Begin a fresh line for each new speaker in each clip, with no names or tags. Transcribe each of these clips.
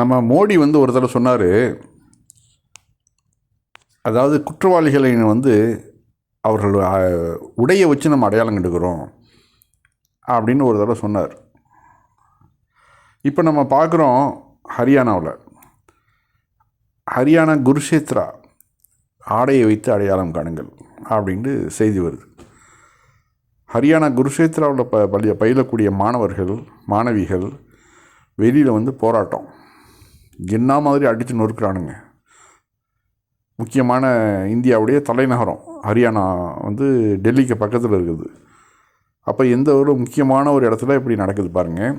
நம்ம மோடி வந்து ஒரு தடவை சொன்னார் அதாவது குற்றவாளிகளை வந்து அவர்கள் உடையை வச்சு நம்ம அடையாளம் கண்டுக்கிறோம் அப்படின்னு ஒரு தடவை சொன்னார். இப்போ நம்ம பார்க்குறோம் ஹரியானாவில் ஹரியானா குருஷேத்ரா ஆடையை வைத்து அடையாளம் காணுங்கள் அப்படின்ட்டு செய்தி வருது. ஹரியானா குருஷேத்ராவில் ப பள்ளி பயிலக்கூடிய மாணவர்கள் மாணவிகள் வெளியில் வந்து போராட்டம். என்ன மாதிரி அடித்து நொறுக்கிறானுங்க. முக்கியமான இந்தியாவுடைய தலைநகரம் ஹரியானா வந்து டெல்லிக்கு பக்கத்தில் இருக்குது. அப்போ எந்த ஒரு முக்கியமான ஒரு இடத்துல இப்படி நடக்குது பாருங்கள்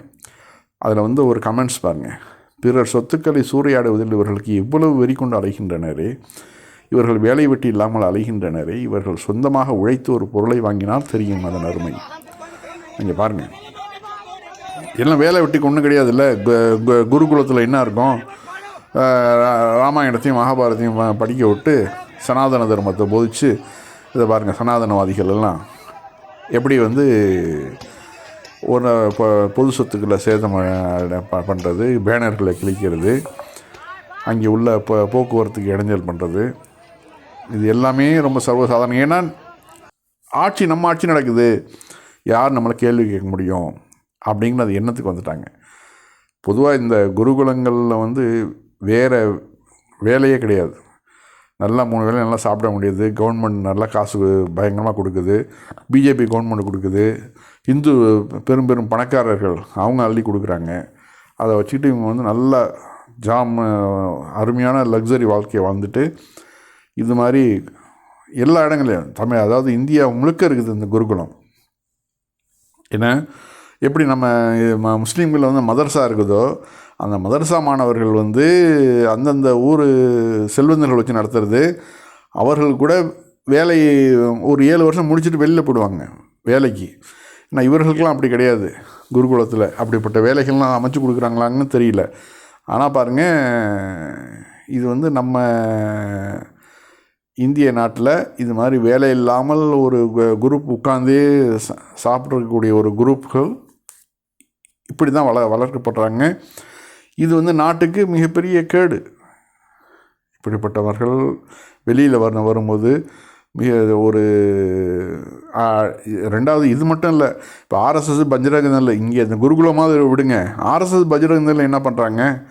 அதில் வந்து ஒரு கமெண்ட்ஸ் பாருங்கள் பிறர் சொத்துக்களை சூறையாடுவதில் இவர்களுக்கு எவ்வளவு வெறி கொண்டு அலைகின்றனரே. இவர்கள் வேலை வெட்டி இல்லாமல் அலைகின்றனரே. இவர்கள் சொந்தமாக உழைத்து ஒரு பொருளை வாங்கினால் தெரியும் அதன் அருமை. நீங்கள் பாருங்கள் எல்லாம் வேலை வெட்டிக்கு ஒன்றும் கிடையாதுல்ல. குருகுலத்தில் என்ன இருக்கும்? ராமாயணத்தையும் மகாபாரதத்தையும் படிக்க விட்டு சனாதன தர்மத்தை போதிச்சு இதை பாருங்கள் சனாதனவாதிகள் எல்லாம் எப்படி வந்து ஒரு இப்போ பொது சொத்துக்களை சேதம் பண்ணுறது பேனர்களை கிழிக்கிறது அங்கே உள்ள இப்போ போக்குவரத்துக்கு இடைஞ்சல் பண்ணுறது இது எல்லாமே ரொம்ப சர்வசாதாரணம். ஏன்னா ஆட்சி நம்ம ஆட்சி நடக்குது. யார் நம்மளை கேள்வி கேட்க முடியும்? அப்படிங்கிற அது எண்ணத்துக்கு வந்துட்டாங்க. பொதுவாக இந்த குருகுலங்களில் வந்து வேறு வேலையே கிடையாது. நல்லா மூணு வேளை நல்லா சாப்பிட முடியுது. கவர்மெண்ட் நல்லா காசு பயங்கரமாக கொடுக்குது. பிஜேபி கவர்மெண்ட் கொடுக்குது. இந்து பெரும் பெரும் பணக்காரர்கள் அவங்க அள்ளி கொடுக்குறாங்க. அதை வச்சுக்கிட்டு இவங்க வந்து நல்லா ஜாம் அருமையான லக்ஸரி வாழ்க்கையை வாழ்ந்துட்டு இது மாதிரி எல்லா இடங்களையும் தமிழ் அதாவது இந்தியா முழுக்க இருக்குது இந்த குருகுலம். ஏன்னா எப்படி நம்ம ம- முஸ்லீம்களில் வந்து மதரசா இருக்குதோ அந்த மதரசா மாணவர்கள் வந்து அந்தந்த ஊர் செல்வந்தர்கள் வச்சு நடத்துறது அவர்கள் கூட வேலை ஒரு ஏழு வருஷம் முடிச்சுட்டு வெளியில் போடுவாங்க வேலைக்கு. ஆனால் இவர்களுக்கெல்லாம் அப்படி கிடையாது. குருகுலத்தில் அப்படிப்பட்ட வேலைகள்லாம் அமைச்சு கொடுக்குறாங்களான்னு தெரியல. ஆனால் பாருங்கள் இது வந்து நம்ம இந்திய நாட்டில் இது மாதிரி வேலை இல்லாமல் ஒரு குரூப் உட்காந்து சா சாப்பிட்றக்கூடிய ஒரு குரூப்புகள் இப்படி தான் வள வளர்க்கப்படுறாங்க. இது வந்து நாட்டுக்கு மிகப்பெரிய கேடு. இப்படிப்பட்டவர்கள் வெளியில் வர வரும்போது மிக ஒரு ரெண்டாவது இது மட்டும் இல்லை இப்போ ஆர்எஸ்எஸ் பஜ்ரங்கதளில் இங்கே இந்த குருகுலமாக விடுங்க. ஆர்எஸ்எஸ் பஜ்ரங்கதளில் என்ன பண்ணுறாங்க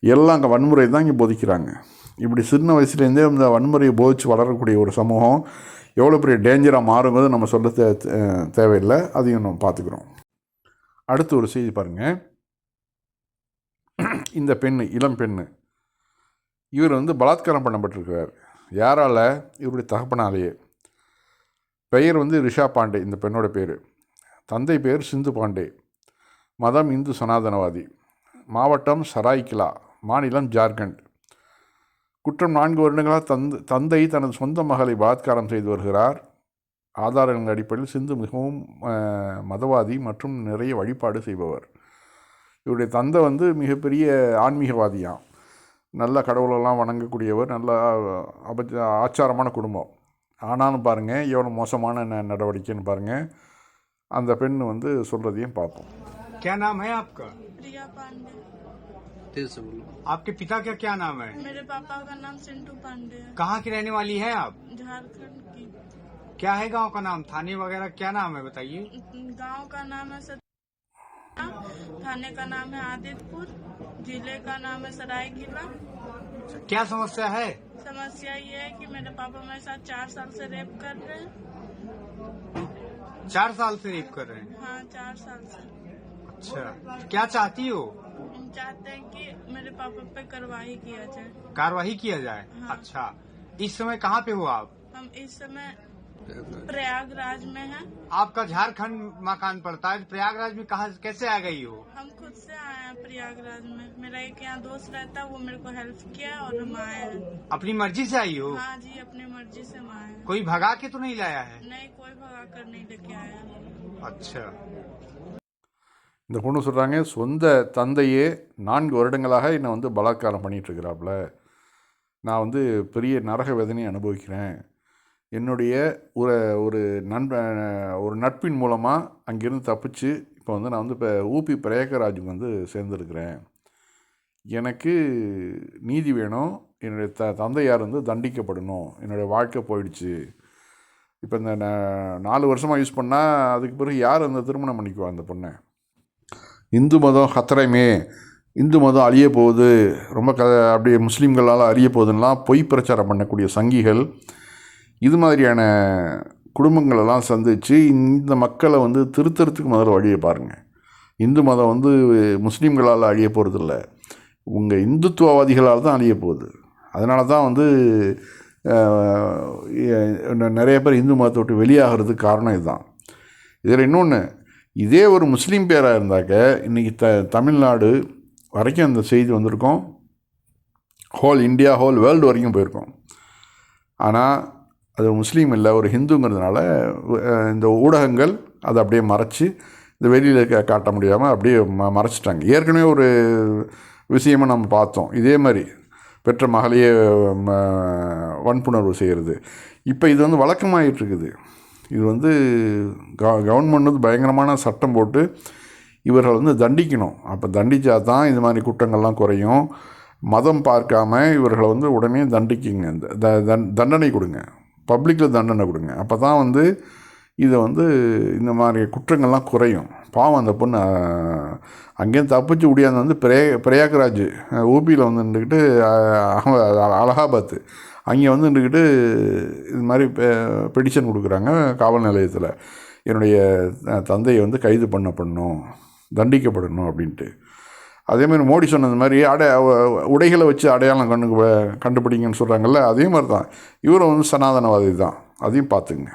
எல்லாம் அங்கே வன்முறை தான் இங்கே போதிக்கிறாங்க. இப்படி சின்ன வயசுலேருந்தே இந்த வன்முறையை போதிச்சு வளரக்கூடிய ஒரு சமூகம் எவ்வளோ பெரிய டேஞ்சராக மாறுங்கிறது நம்ம சொல்ல தே- தேவையில்லை. அதையும் நம்ம பார்த்துக்குறோம். அடுத்து ஒரு செய்தி பாருங்கள் இந்த பெண்ணு இளம் பெண்ணு. இவர் வந்து பலாத்காரம் பண்ணப்பட்டிருக்கிறார். யாரால்? இவருடைய தகப்பனாலேயே. பெயர் வந்து ரிஷா பாண்டே இந்த பெண்ணோட பேர். தந்தை பேர் சிந்து பாண்டே. மதம் இந்து சனாதனவாதி. மாவட்டம் சராய்கிலா மாநிலம் ஜார்க்கண்ட். குற்றம் நான்கு வருடங்களாக தந்தை தந்தை தனது சொந்த மகளை பலாத்காரம் செய்து வருகிறார். ஆதாரங்களின் அடிப்படையில் சிந்து மிகவும் அஹ், மதவாதி மற்றும் நிறைய வழிபாடு செய்பவர் இவருடைய தந்தை வந்து மிகப்பெரிய ஆன்மீகவாதியாம் நல்ல கடவுளெல்லாம் வணங்கக்கூடியவர் நல்ல அப ஆச்சாரமான குடும்பம் ஆனாலும் பாருங்கள் எவ்வளோ மோசமான ந நடவடிக்கைன்னு பாருங்கள் அந்த பெண் வந்து சொல்கிறதையும் பார்ப்போம்
क्या नाम है आपका
प्रिया पांडे
तेज से बोलो
आपके पिता का क्या नाम है
मेरे पापा का नाम सिंटू पांडे है
कहाँ की रहने वाली हैं आप
झारखंड की
क्या है गाँव का नाम? थाने वगैरह क्या नाम है बताइए।
गाँव का नाम है सत थाने का नाम है आदितपुर ज़िले का नाम है सरायकिला
क्या समस्या है?
समस्या ये है कि मेरे पापा मेरे साथ चार साल से रेप कर रहे हैं।
चार साल से रेप कर रहे हैं?
हाँ चार साल से।
अच्छा क्या चाहती हो?
हम चाहते हैं कि मेरे पापा पे कार्रवाई किया जाए।
कार्रवाई किया जाए?
हाँ।
अच्छा इस समय कहाँ पे हो आप?
हम इस समय प्रयागराज में हैं
आपका झारखंड मकान पड़ता है प्रयागराज में कहा कैसे आ गई हो
हम खुद से आए हैं प्रयागराज में मेरा एक यहाँ दोस्त रहता है वो मेरे को हेल्प किया और हम आए हैं
अपनी मर्जी से आई हो
हाँ जी अपनी मर्जी से हम आए हैं
कोई भगा के तो नहीं लाया है
नहीं कोई भगा कर नहीं लेके आया
अच्छा
இந்த பொண்ணு சொல்கிறாங்க சொந்த தந்தையே நான்கு வருடங்களாக என்னை வந்து பலாத்காரம் பண்ணிட்டு இருக்கிறாப்புல நான் வந்து பெரிய நரக வேதனையை அனுபவிக்கிறேன் என்னுடைய ஒரு ஒரு நண்பன் ஒரு நட்பின் மூலமாக அங்கேருந்து தப்பிச்சு இப்போ வந்து நான் வந்து இப்போ ஊபி பிரயாகராஜுக்கு வந்து சேர்ந்துருக்கிறேன். எனக்கு நீதி வேணும். என்னுடைய த தந்தையார் வந்து தண்டிக்கப்படணும். என்னுடைய வாழ்க்கை போயிடுச்சு. இப்போ இந்த நாலு வருஷமாக யூஸ் பண்ணால் அதுக்கு பிறகு யார் அந்த திருமணம் பண்ணிக்குவா அந்த பொண்ணை? இந்து மதம் ஹத்திரமே இந்து மதம் அழிய போகுது. ரொம்ப க அப்படியே முஸ்லீம்களால் அறிய போகுதுன்னெலாம் பொய் பிரச்சாரம் பண்ணக்கூடிய சங்கிகள் இது மாதிரியான குடும்பங்களெல்லாம் சந்தித்து இந்த மக்களை வந்து திருத்தறதுக்கு முதல்ல வழியை பாருங்கள் இந்து மதம் வந்து முஸ்லீம்களால் அழிய போகிறதில்ல உங்கள் இந்துத்துவவாதிகளால் தான் அழிய போகுது. அதனால தான் வந்து நிறைய பேர் இந்து மதத்தை விட்டு வெளியாகிறதுக்கு காரணம் இதுதான். இதில் இன்னொன்று இதே ஒரு முஸ்லீம் பேராக இருந்தாக்க இன்றைக்கி த தமிழ்நாடு வரைக்கும் அந்த செய்தி வந்திருக்கோம். ஹோல் இந்தியா ஹோல் வேர்ல்டு வரைக்கும் போயிருக்கோம். ஆனால் அது முஸ்லீம் இல்லை ஒரு ஹிந்துங்கிறதுனால இந்த ஊடகங்கள் அதை அப்படியே மறைச்சி இந்த வெளியில் காட்ட முடியாமல் அப்படியே ம மறைச்சிட்டாங்க. ஏற்கனவே ஒரு விஷயமா நம்ம பார்த்தோம். இதே மாதிரி பெற்ற மகளையே ம, வன்புணர்வு செய்கிறது. இப்போ இது வந்து வழக்கமாகிட்டுருக்குது இது வந்து க கவர்மெண்ட் வந்து பயங்கரமான சட்டம் போட்டு இவர்கள் வந்து தண்டிக்கணும். அப்போ தண்டித்தா தான் இது மாதிரி குற்றங்கள்லாம் குறையும். மதம் பார்க்காம இவர்களை வந்து உடனே தண்டிக்குங்க. இந்த த தண்டனை கொடுங்க. பப்ளிக்கில் தண்டனை கொடுங்க. அப்போ தான் வந்து இதை வந்து இந்த மாதிரி குற்றங்கள்லாம் குறையும். பாவம் அந்த பொண்ணு அங்கேயும் தப்பிச்சு முடியாது வந்து பிரே பிரயாக்ராஜ் ஊபியில் வந்து நின்றுக்கிட்டு அலகாபாத் அங்கே வந்து நின்றுக்கிட்டு இது மாதிரி பெடிஷன் கொடுக்குறாங்க காவல் நிலையத்தில். என்னுடைய தந்தையை வந்து கைது பண்ணப்படணும் தண்டிக்கப்படணும் அப்படின்ட்டு. அதேமாதிரி மோடி சொன்னது மாதிரி அடை உடைகளை வச்சு அடையாளம் கண்டு கண்டுபிடிங்கன்னு சொல்கிறாங்கல்ல அதே மாதிரி தான் இவரும் வந்து சனாதனவாதி தான் அதையும் பார்த்துங்க